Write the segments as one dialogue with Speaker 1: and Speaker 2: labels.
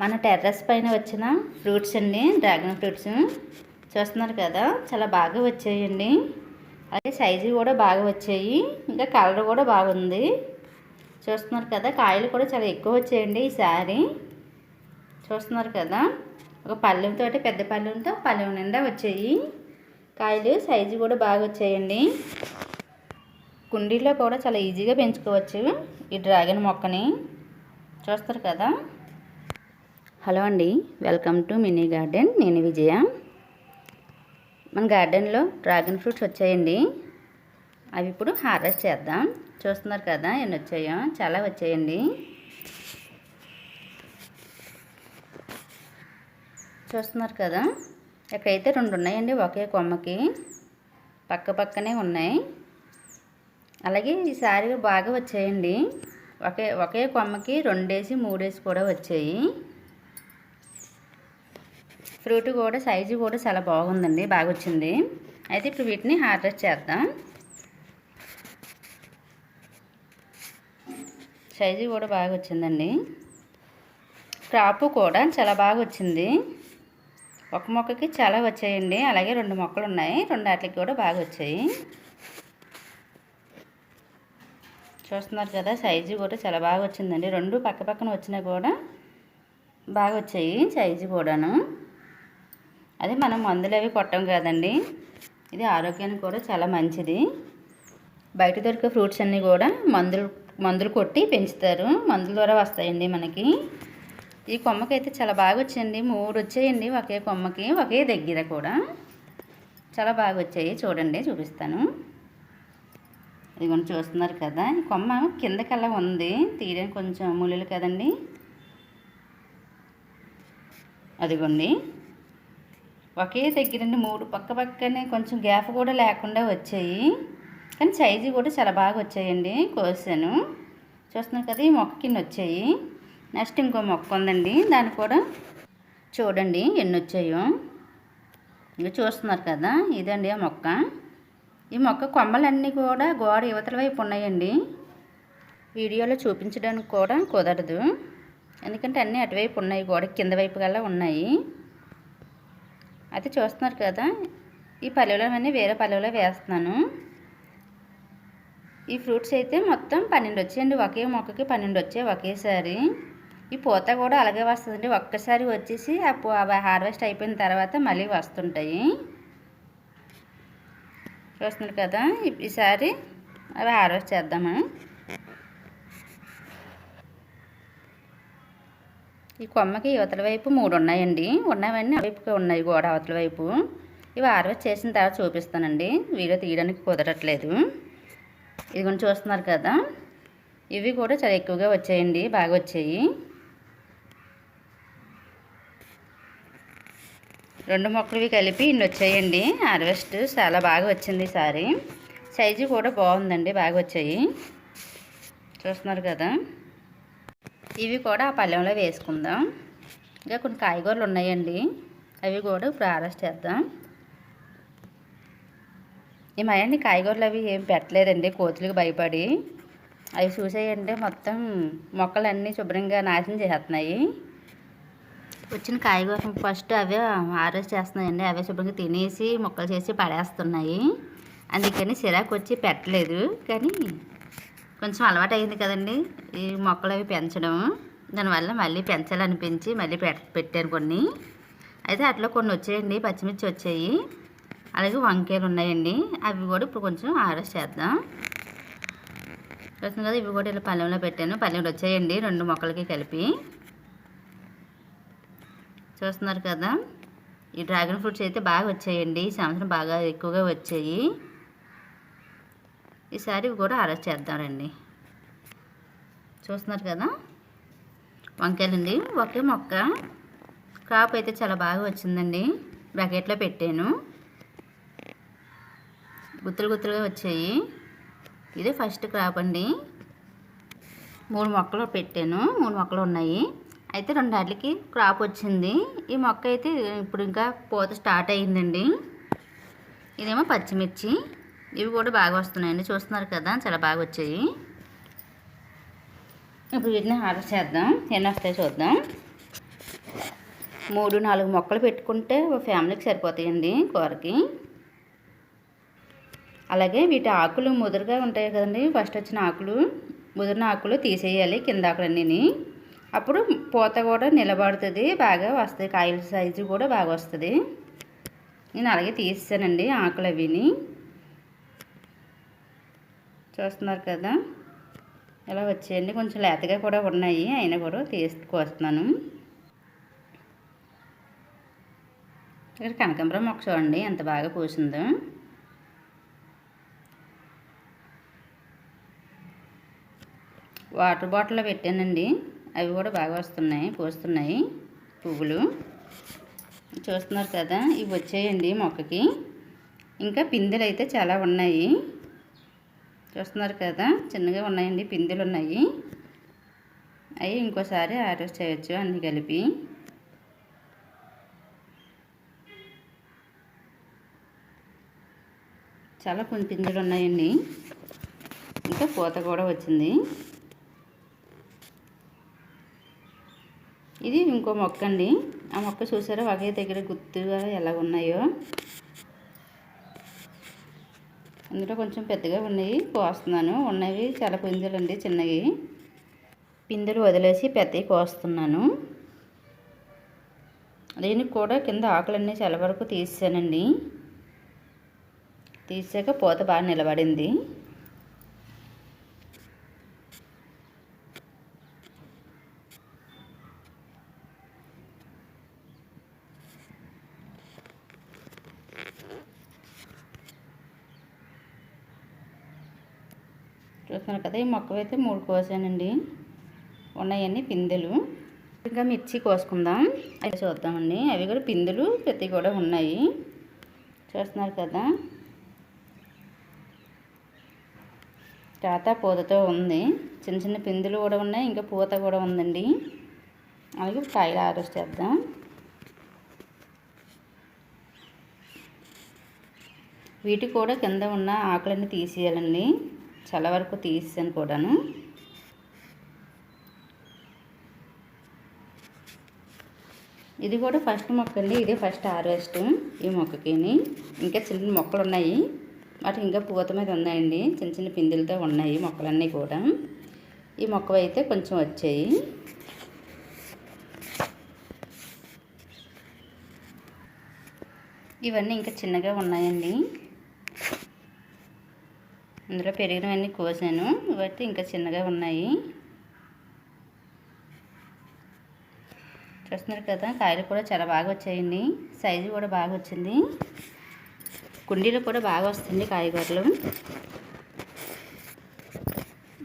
Speaker 1: మన టెర్రస్ పైన వచ్చిన ఫ్రూట్స్ అండి డ్రాగన్ ఫ్రూట్స్. చూస్తున్నారు కదా చాలా బాగా వచ్చాయండి. అలాగే సైజు కూడా బాగా వచ్చాయి. ఇంకా కలర్ కూడా బాగుంది. చూస్తున్నారు కదా కాయలు కూడా చాలా ఎక్కువ వచ్చాయండి ఈసారి చూస్తున్నారు కదా ఒక పళ్ళెంతో పెద్ద పళ్ళెంతో పళ్ళెం నిండా వచ్చాయి. కాయలు సైజు కూడా బాగా వచ్చాయండి. కుండీలో కూడా చాలా ఈజీగా పెంచుకోవచ్చు ఈ డ్రాగన్ మొక్కని. చూస్తారు కదా హలో అండి వెల్కమ్ టు మినీ గార్డెన్. నేను విజయ. మన గార్డెన్లో డ్రాగన్ ఫ్రూట్స్ వచ్చాయండి. అవి ఇప్పుడు హార్వెస్ట్ చేద్దాం. చూస్తున్నారు కదా ఎన్ని వచ్చాయో చాలా వచ్చాయండి. చూస్తున్నారు కదా ఇక్కడైతే రెండు ఉన్నాయండి ఒకే కొమ్మకి పక్క పక్కనే ఉన్నాయి. అలాగే ఈసారి బాగా వచ్చాయండి. ఒకే ఒకే కొమ్మకి రెండేసి మూడేసి కూడా వచ్చాయి. ఫ్రూట్ కూడా సైజు కూడా చాలా బాగుందండి బాగా వచ్చింది అయితే ఇప్పుడు వీటిని హార్వెస్ట్ చేద్దాం. సైజు కూడా బాగా వచ్చిందండి క్రాపు కూడా చాలా బాగా వచ్చింది ఒక మొక్కకి చాలా వచ్చాయండి. అలాగే రెండు మొక్కలు ఉన్నాయి రెండు వాటికి కూడా బాగా వచ్చాయి చూస్తున్నారు కదా సైజు కూడా చాలా బాగా వచ్చిందండి రెండు పక్క పక్కన వచ్చినా కూడా బాగా వచ్చాయి సైజు కూడాను. అదే మనం మందులు అవి కొట్టం కదండి. ఇది ఆరోగ్యానికి కూడా చాలా మంచిది. బయట దొరికే ఫ్రూట్స్ అన్నీ కూడా మందులు మందులు కొట్టి పెంచుతారు. మందుల ద్వారా వస్తాయండి మనకి. ఈ కొమ్మకి అయితే చాలా బాగా వచ్చాయండి మూడు వచ్చాయండి ఒకే కొమ్మకి ఒకే దగ్గర కూడా. చాలా బాగా వచ్చాయి చూడండి చూపిస్తాను. ఇదిగోండి చూస్తున్నారు కదా. ఈ కొమ్మ కిందకల్లా ఉంది. తీయడానికి కొంచెం ముళ్ళు కదండి. అదిగోండి. ఒకే దగ్గరండి మూడు పక్క పక్కనే కొంచెం గ్యాప్ కూడా లేకుండా వచ్చాయి. కానీ సైజు కూడా చాలా బాగా వచ్చాయండి కోసాను. చూస్తున్నారు కదా ఈ మొక్క కింద వచ్చాయి. నెక్స్ట్ ఇంకో మొక్క ఉందండి దాన్ని కూడా చూడండి ఎన్ని వచ్చాయో. ఇంకా చూస్తున్నారు కదా ఇదండి ఆ మొక్క. ఈ మొక్క కొమ్మలన్నీ కూడా గోడ యువతల వైపు ఉన్నాయండి. వీడియోలో చూపించడానికి కూడా కుదరదు. ఎందుకంటే అన్నీ అటువైపు ఉన్నాయి గోడ కింద వైపు గల్లా ఉన్నాయి. అయితే చూస్తున్నారు కదా. ఈ పల్లెలో అన్నీ వేరే పల్లెలో వేస్తున్నాను. ఈ ఫ్రూట్స్ అయితే మొత్తం పన్నెండు వచ్చాయండి. ఒకే మొక్కకి పన్నెండు వచ్చాయి ఒకేసారి. ఈ పూత కూడా అలాగే వస్తుందండి. ఒక్కసారి వచ్చేసి ఆ హార్వెస్ట్ అయిపోయిన తర్వాత మళ్ళీ వస్తుంటాయి. చూస్తున్నారు కదా. ఈసారి అవి హార్వెస్ట్ చేద్దాము? ఈ కొమ్మకి యువతల వైపు మూడు ఉన్నాయండి ఉన్నవన్నీ వైపుగా ఉన్నాయి గోడ అవతల వైపు. ఇవి హార్వెస్ట్ చేసిన తర్వాత చూపిస్తానండి. వీడియో తీయడానికి కుదరట్లేదు. ఇదిగోండి చూస్తున్నారు కదా. ఇవి కూడా చాలా ఎక్కువగా వచ్చాయండి. బాగా వచ్చాయి. రెండు మొక్కలు కలిపి ఇన్ని వచ్చాయండి. హార్వెస్ట్ చాలా బాగా వచ్చింది ఈసారి సైజు కూడా బాగుందండి. బాగా వచ్చాయి. చూస్తున్నారు కదా. ఇవి కూడా ఆ పళ్ళెంలో వేసుకుందాం. ఇంకా కొన్ని కాయగూరలు ఉన్నాయండి. అవి కూడా ఇప్పుడు చేద్దాం. ఈ మయాన్ని కాయగూరలు అవి ఏం పెట్టలేదండి కోతులకు భయపడి. అవి చూసేయంటే మొత్తం మొక్కలన్నీ శుభ్రంగా నాశనం చేస్తున్నాయి వచ్చిన కాయగూర ఫస్ట్ అవే హార్వెస్ట్ చేస్తున్నాయండి. అవే శుభ్రంగా తినేసి మొక్కలు చేసి పడేస్తున్నాయి. అందుకని సిరాకు వచ్చి పెట్టలేదు. కానీ కొంచెం అలవాటు అయింది కదండి. ఈ మొక్కలు అవి పెంచడం. దానివల్ల మళ్ళీ పెంచాలనిపించి మళ్ళీ పెట్టాను కొన్ని. అయితే అట్లా కొన్ని వచ్చాయండి. పచ్చిమిర్చి వచ్చాయి. అలాగే వంకాయలు ఉన్నాయండి. అవి కూడా ఇప్పుడు కొంచెం ఆరెస్ట్ చేద్దాం. చూస్తుంది కదా ఇవి కూడా ఇలా పల్లెంలో పెట్టాను. పల్లెంలో వచ్చాయండి. రెండు మొక్కలకి కలిపి. చూస్తున్నారు కదా ఈ డ్రాగన్ ఫ్రూట్స్ అయితే బాగా వచ్చాయండి. ఈ సంవత్సరం బాగా ఎక్కువగా వచ్చాయి. ఈసారి కూడా అరెస్ట్ చేద్దామండి చూస్తున్నారు కదా? వంకాయలండి. ఒకే మొక్క. క్రాప్ అయితే చాలా బాగా వచ్చిందండి. బకెట్లో పెట్టాను. గుత్తులు గుత్తులుగా వచ్చాయి. ఇది ఫస్ట్ క్రాప్ అండి. మూడు మొక్కలు పెట్టాను. మూడు మొక్కలు ఉన్నాయి. అయితే రెండు క్రాప్ వచ్చింది. ఈ మొక్క అయితే ఇప్పుడు ఇంకా పూత స్టార్ట్ అయ్యిందండి. ఇదేమో పచ్చిమిర్చి. ఇవి కూడా బాగా వస్తున్నాయండి. చూస్తున్నారు కదా చాలా బాగా వచ్చాయి. ఇప్పుడు వీటిని ఆర్డర్ చేద్దాం. ఎన్ని వస్తాయి చూద్దాం. మూడు నాలుగు మొక్కలు పెట్టుకుంటే ఒక ఫ్యామిలీకి సరిపోతాయండి కూరకి. అలాగే వీటి ఆకులు ముదురుగా ఉంటాయి కదండి. ఫస్ట్ వచ్చిన ఆకులు ముదిరిన ఆకులు తీసేయాలి కింద ఆకులన్నీ అప్పుడు పూత కూడా నిలబడుతుంది బాగా వస్తుంది కాయల సైజు కూడా బాగా వస్తుంది. నేను అలాగే తీసేసానండి ఆకులు అవిని చూస్తున్నారు కదా. ఇలా వచ్చేయండి. కొంచెం లేతగా కూడా ఉన్నాయి. అయినా కూడా తీసుకొస్తున్నాను ఇక్కడ కనకాంబరం మొక్క చూడండి. ఎంత బాగా పూసిందో. వాటర్ బాటిల్లో పెట్టానండి. అవి కూడా బాగా వస్తున్నాయి. పూస్తున్నాయి. పువ్వులు. చూస్తున్నారు కదా. ఇవి వచ్చాయండి మొక్కకి. ఇంకా పిందెలు అయితే చాలా ఉన్నాయి. చూస్తున్నారు కదా చిన్నగా ఉన్నాయండి పిందెలు ఉన్నాయి. అవి ఇంకోసారి ఆర్డర్ చేయొచ్చు అన్నీ కలిపి. చాలా కొన్ని పిందెలు ఉన్నాయండి. ఇంకా పూత కూడా వచ్చింది. ఇది ఇంకో మొక్క అండి ఆ మొక్క చూసారా ఒకే దగ్గర గుర్తుగా ఎలా ఉన్నాయో. అందులో కొంచెం పెద్దగా ఉన్నాయి కోస్తున్నాను. ఉన్నవి చాలా పిందులు అండి చిన్నవి. పిందెలు వదిలేసి పెద్దవి కోస్తున్నాను. దీనికి కూడా కింద ఆకులన్నీ చాలా వరకు తీసానండి తీసాక పూత బాగా నిలబడింది. చూస్తున్నారు కదా ఈ మొక్కలు అయితే మూడు కోసానండి. ఉన్నాయన్నీ పిందెలు. ఇంకా మిర్చి కోసుకుందాం. అవి చూద్దామండి. అవి కూడా పిందెలు ప్రతి కూడా ఉన్నాయి. చూస్తున్నారు కదా. తాత పూతతో ఉంది. చిన్న చిన్న పిందులు కూడా ఉన్నాయి. ఇంకా పూత కూడా ఉందండి. అలాగే కాయలు ఆరోస్ చేద్దాం. వీటి కూడా కింద ఉన్న ఆకులన్నీ తీసేయాలండి. చాలా వరకు తీసాను కూడాను. ఇది కూడా ఫస్ట్ మొక్క అండి ఇది ఫస్ట్ హార్వెస్ట్ ఈ మొక్కకి ఇంకా చిన్న మొక్కలు ఉన్నాయి వాటి ఇంకా పూత మీద ఉన్నాయండి. చిన్న చిన్న పిందులతో ఉన్నాయి మొక్కలన్నీ కూడా. ఈ మొక్క అయితే కొంచెం వచ్చాయి. ఇవన్నీ ఇంకా చిన్నగా ఉన్నాయండి. అందులో పెరిగినవన్నీ కోసాను. ఇవైతే ఇంకా చిన్నగా ఉన్నాయి. చూస్తున్నారు కదా కాయలు కూడా చాలా బాగా వచ్చాయండి. సైజు కూడా బాగా వచ్చింది. కుండీలు కూడా బాగా వస్తుంది కాయగూరలు.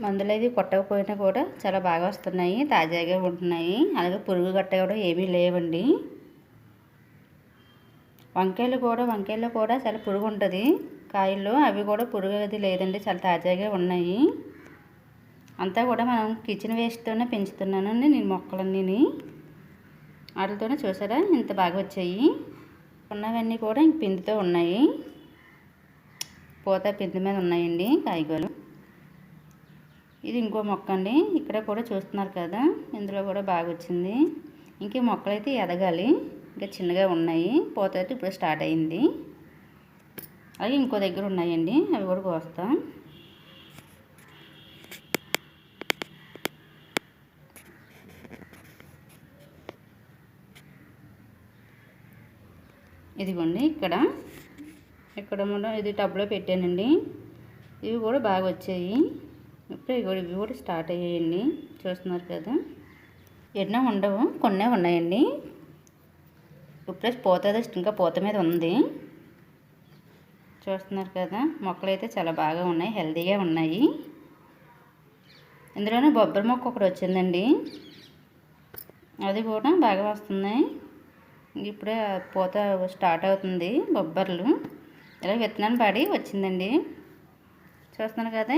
Speaker 1: మందులు అవి కొట్టకపోయినా కూడా చాలా బాగా వస్తున్నాయి తాజాగా ఉంటున్నాయి. అలాగే పురుగు గట్ట కూడా ఏమీ లేవండి. వంకాయలు కూడా వంకాయల్లో కూడా చాలా పురుగు ఉంటుంది. కాయల్లో అవి కూడా పురుగు అది లేదండి చాలా తాజాగా ఉన్నాయి. అంతా కూడా మనం కిచెన్ వేస్ట్తోనే పెంచుతున్నానండి నేను మొక్కలన్నీ వాటితోనే చూసారా? ఇంత బాగా వచ్చాయి. ఉన్నవన్నీ కూడా ఇంక పిందితో ఉన్నాయి. పూత పిండి మీద ఉన్నాయండి కాయగూరలు. ఇది ఇంకో మొక్క అండి. ఇక్కడ కూడా చూస్తున్నారు కదా ఇందులో కూడా బాగా వచ్చింది. ఇంకే మొక్కలైతే ఎదగాలి. ఇంకా చిన్నగా ఉన్నాయి. పూత అయితే ఇప్పుడు స్టార్ట్ అయింది. అవి ఇంకో దగ్గర ఉన్నాయండి అవి కూడా కోస్తాం. ఇదిగోండి ఇక్కడ. ఇక్కడ మనం ఇది టబ్లో పెట్టానండి. ఇవి కూడా బాగా వచ్చాయి. ఇప్పుడు ఇవి ఇవి కూడా స్టార్ట్ అయ్యాయండి. చూస్తున్నారు కదా. ఎన్నో ఉండవు కొన్నే ఉన్నాయండి. ఇప్పుడే పోతుంది ఇంకా పోత మీద ఉంది. చూస్తున్నారు కదా మొక్కలు అయితే చాలా బాగా ఉన్నాయి హెల్తీగా ఉన్నాయి. ఇందులోనే బొబ్బరి మొక్క ఒకటి వచ్చిందండి. అది కూడా బాగా వస్తున్నాయి ఇప్పుడే పూత స్టార్ట్ అవుతుంది బొబ్బర్లు. ఇలా విత్తనాలు పడి వచ్చిందండి. చూస్తున్నారు కదా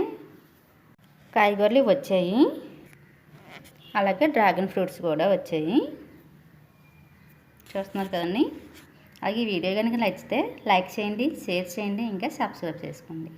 Speaker 1: కాయగూరలు వచ్చాయి. అలాగే డ్రాగన్ ఫ్రూట్స్ కూడా వచ్చాయి. చూస్తున్నారు కదండి. అలాగే ఈ వీడియో కనుక నచ్చితే లైక్ చేయండి షేర్ చేయండి ఇంకా సబ్స్క్రైబ్ చేసుకోండి.